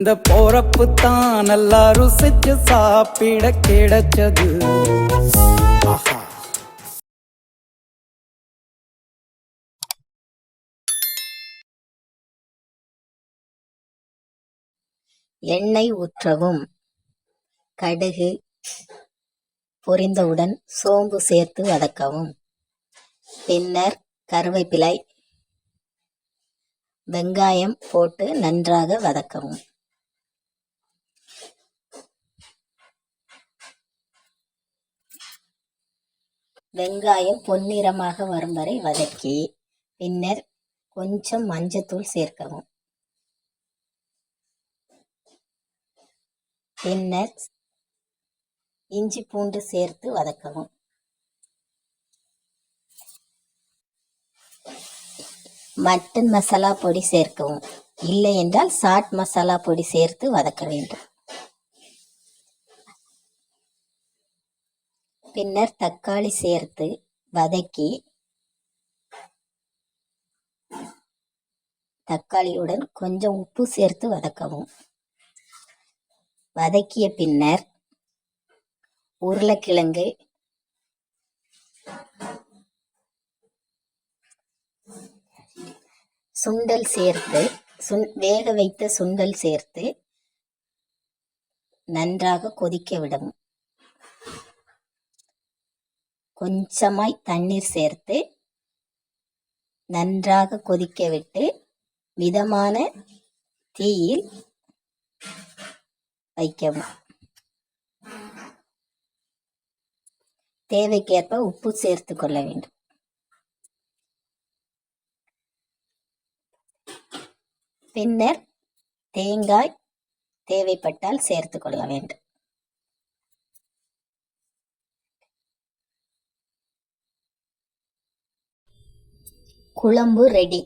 இந்த போறப்பு தான் நல்லா ருசிச்சு சாப்பிட கிடைச்சது. எண்ணெய் ஊற்றவும். கடுகு பொரிந்தவுடன் சோம்பு சேர்த்து வதக்கவும். பின்னர் கருவேப்பிலை வெங்காயம் போட்டு நன்றாக வதக்கவும். வெங்காயம் பொன்னிறமாக வரும் வரை வதக்கி பின்னர் கொஞ்சம் மஞ்சத்தூள் சேர்க்கவும். பின்னர் இஞ்சி பூண்டு சேர்த்து வதக்கவும். மட்டன் மசாலா பொடி சேர்க்கவும். இல்லை என்றால் சாட் மசாலா பொடி சேர்த்து வதக்க வேண்டும். பின்னர் தக்காளி சேர்த்து வதக்கி தக்காளியுடன் கொஞ்சம் உப்பு சேர்த்து வதக்கவும். வதக்கிய பின்னர் உருளைக்கிழங்கு சுண்டல் சேர்த்து சுண் வேக வைத்த சுண்டல் சேர்த்து நன்றாக கொதிக்க விடவும். கொஞ்சமாய் தண்ணீர் சேர்த்து நன்றாக கொதிக்க விட்டு மிதமான தீயில் வைக்கவும். தேவைக்கேற்ப உப்பு சேர்த்து கொள்ள வேண்டும். பின்னர் தேங்காய் தேவைப்பட்டால் சேர்த்து கொள்ள வேண்டும். குழம்பு ரெடி